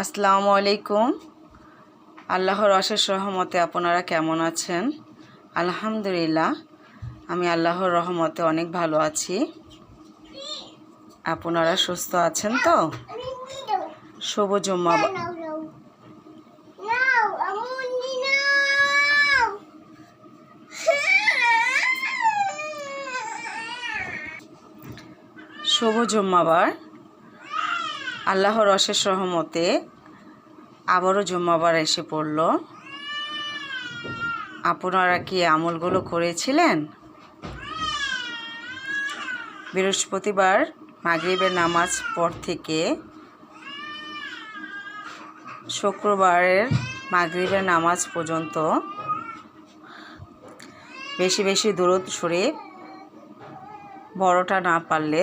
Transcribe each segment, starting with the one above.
আসসালামু আলাইকুম। আল্লাহর অশেষ রহমতে আপনারা কেমন আছেন? আলহামদুলিল্লাহ, আমি আল্লাহর রহমতে অনেক ভালো আছি। আপনারা সুস্থ আছেন তো? শুভ জুম্মা শুভ জুম্মাবার। আল্লাহর অশেষ রহমতে আবারও জুম্মাবার এসে পড়ল। আপনারা কি আমলগুলো করেছিলেন? বৃহস্পতিবার মাগরিবের নামাজ পর থেকে শুক্রবারের মাগরিবের নামাজ পর্যন্ত বেশি বেশি দূরত সরে বড়টা না পারলে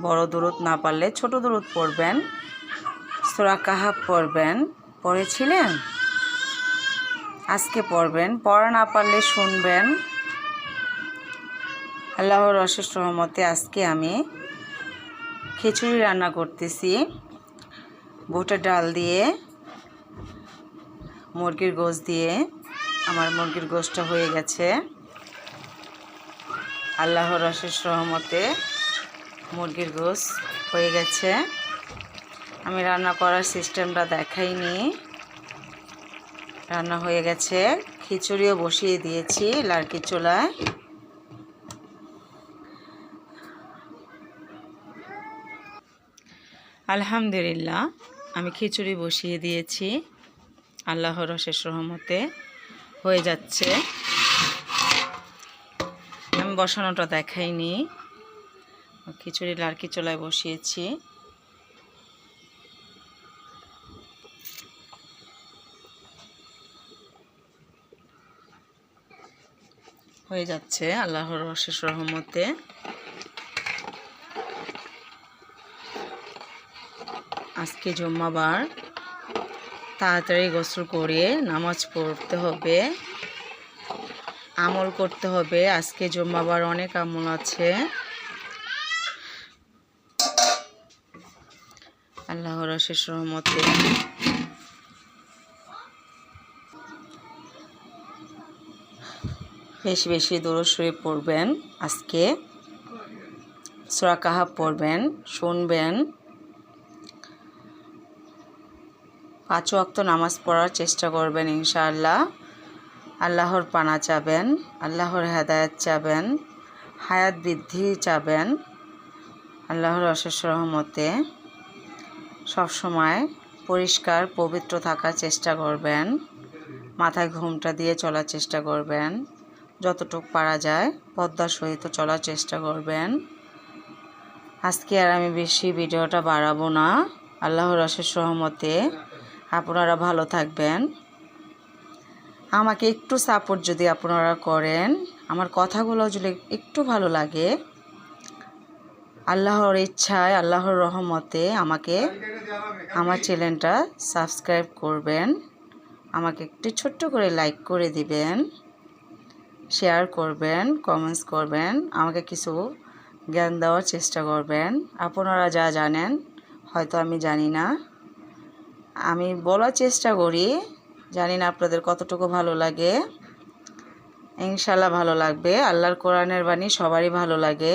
বড় দূরত না পারলে ছোট দূরত পড়বেন। সোরা কাহাব পড়বেন। পড়েছিলেন? আজকে পড়বেন। পড়া না পারলে শুনবেন। আল্লাহর অশেষ রহমতে আজকে আমি খিচুড়ি রান্না করতেছি। বুটের ডাল দিয়ে, মুরগির গোশ দিয়ে। আমার মুরগির গোশটা হয়ে গেছে। আল্লাহর অশেষ রহমতে মুরগির গোশ হয়ে গেছে। আমি রান্না করার সিস্টেমটা দেখাইনি। রান্না হয়ে গেছে। খিচুড়িও বসিয়ে দিয়েছি লাড়কি চুলায়। আলহামদুলিল্লাহ, আমি খিচুড়ি বসিয়ে দিয়েছি। আল্লাহর অশেষ রহমতে হয়ে যাচ্ছে। আমি বসানোটা দেখাইনি। খিচুড়ি লাড়কি চোলায় বসিয়েছি। হয়ে যাচ্ছে আল্লাহর অশেষ রহমতে। আজকে জুম্মাবার। তাড়াতাড়ি গোসল করে নামাজ পড়তে হবে। আমল করতে হবে। আজকে জুম্মাবার অনেক আমল আছে। আল্লাহর অশেষ রহমতে। বেশি বেশি দূরস্বরে পড়বেন আজকে। সোরা কাহাব পড়বেন, শুনবেন। পাঁচ ওয়াক্ত নামাজ পড়ার চেষ্টা করবেন ইনশাআল্লাহ। আল্লাহর পানা চাবেন, আল্লাহর হেদায়ত চাবেন, হায়াত বৃদ্ধি চাবেন আল্লাহর অশেষ রহমতে। সবসময় পরিষ্কার, পবিত্র থাকার চেষ্টা করবেন। মাথায় ঘুমটা দিয়ে চলার চেষ্টা করবেন। যতটুক পারা যায় পদ্মার সহিত চলার চেষ্টা করবেন। আজকে আর আমি বেশি ভিডিওটা বাড়াবো না। আল্লাহর অশেষ রহমতে আপনারা ভালো থাকবেন। আমাকে একটু সাপোর্ট যদি আপনারা করেন, আমার কথাগুলো যদি একটু ভালো লাগে আল্লাহর ইচ্ছায়, আল্লাহর রহমতে আমাকে আমার চ্যানেলটা সাবস্ক্রাইব করবেন। আমাকে একটু ছোট্ট করে লাইক করে দিবেন, শেয়ার করবেন, কমেন্টস করবেন, আমাকে কিছু জ্ঞান দেওয়ার চেষ্টা করবেন। আপনারা যা জানেন, হয়তো আমি জানি না। আমি বলার চেষ্টা করি, জানি না আপনাদের কতটুকু ভালো লাগে। ইনশাল্লাহ ভালো লাগবে, আল্লাহর কোরআনের বাণী সবারই ভালো লাগে।